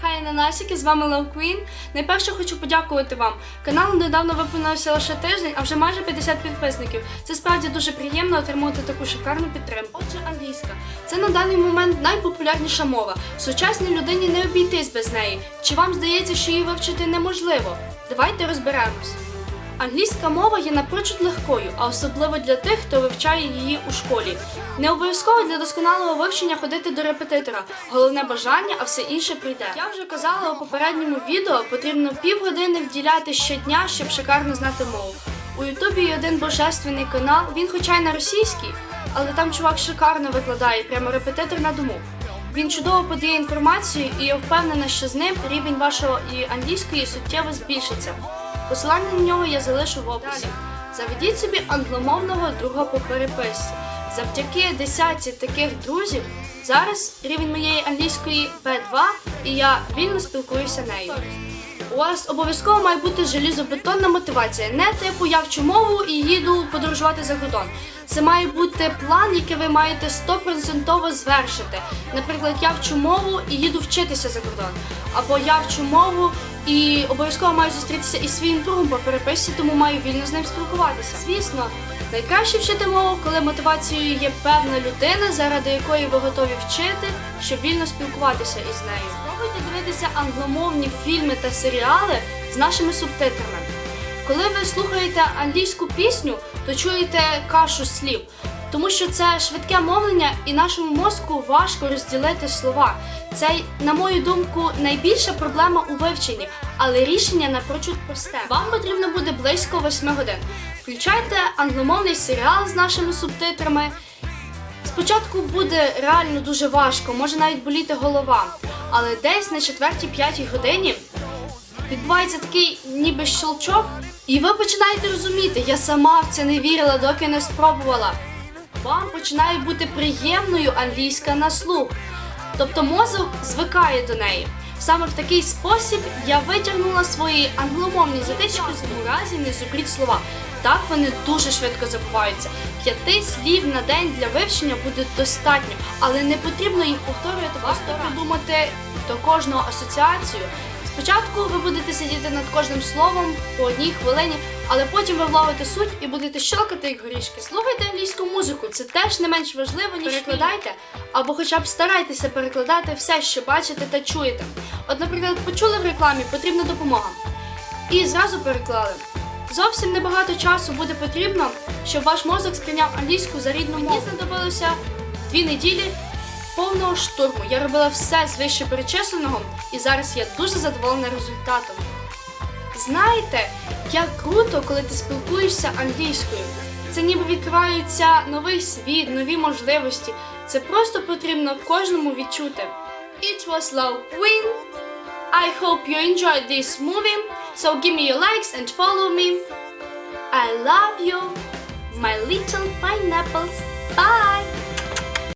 Хай Нанасіки, з вами Лев Квін. Найперше хочу подякувати вам. Канал недавно виповнився лише тиждень, а вже майже 50 підписників. Це справді дуже приємно отримувати таку шикарну підтримку. Отже, англійська це на даний момент найпопулярніша мова. Сучасній людині не обійтись без неї. Чи вам здається, що її вивчити неможливо? Давайте розберемось. Англійська мова є напрочуд легкою, а особливо для тих, хто вивчає її у школі. Не обов'язково для досконалого вивчення ходити до репетитора. Головне бажання, а все інше прийде. Я вже казала у попередньому відео, потрібно півгодини вділяти щодня, щоб шикарно знати мову. У Ютубі є один божественний канал, він хоча й на російській, але там чувак шикарно викладає, прямо репетитор на дому. Він чудово подає інформацію, і я впевнена, що з ним рівень вашої англійської суттєво збільшиться. Посилання на нього я залишу в описі. Заведіть собі англомовного друга по переписці. Завдяки десятці таких друзів зараз рівень моєї англійської B2 і я вільно спілкуюся нею. У вас обов'язково має бути желізобетонна мотивація, не типу я вчу мову і їду подорожувати за кордон. Це має бути план, який ви маєте 100% звершити. Наприклад, я вчу мову і їду вчитися за кордон. Або я вчу мову і обов'язково маю зустрітися із своїм другом по переписці, тому маю вільно з ним спілкуватися. Звісно, найкраще вчити мову, коли мотивацією є певна людина, заради якої ви готові вчити, щоб вільно спілкуватися із нею. Спробуйте дивитися англомовні фільми та серіали з нашими субтитрами. Коли ви слухаєте англійську пісню, то чуєте кашу слів, тому що це швидке мовлення, і нашому мозку важко розділити слова. Це, на мою думку, найбільша проблема у вивченні, але рішення напрочуд просте. Вам потрібно буде близько 8 годин. Включайте англомовний серіал з нашими субтитрами. Спочатку буде реально дуже важко, може навіть боліти голова, але десь на 4-5 годині відбувається такий ніби щелчок, і ви починаєте розуміти, я сама в це не вірила, доки не спробувала. Вам починає бути приємною англійська на слух, тобто мозок звикає до неї. Саме в такий спосіб я витягнула свої англомовні затички з разі не зубріть слова. Так вони дуже швидко забуваються. П'яти слів на день для вивчення буде достатньо, але не потрібно їх повторювати просто придумати до кожного асоціацію. Спочатку ви будете сидіти над кожним словом по одній хвилині, але потім ви вловите суть і будете щелкати як горішки. Слухайте англійську музику, це теж не менш важливо, ніж перекладайте, або хоча б старайтеся перекладати все, що бачите та чуєте. От, наприклад, почули в рекламі, потрібна допомога. І зразу переклали. Зовсім небагато часу буде потрібно, щоб ваш мозок сприйняв англійську за рідну мову. Мені знадобилося дві неділі повного штурму. Я робила все з вище перечисленого, і зараз я дуже задоволена результатом. Знаєте, як круто, коли ти спілкуєшся англійською. Це ніби відкривається новий світ, нові можливості. Це просто потрібно кожному відчути. It was Love Queen. I hope you enjoyed this movie. So give me your likes and follow me. I love you, my little pineapples. Bye!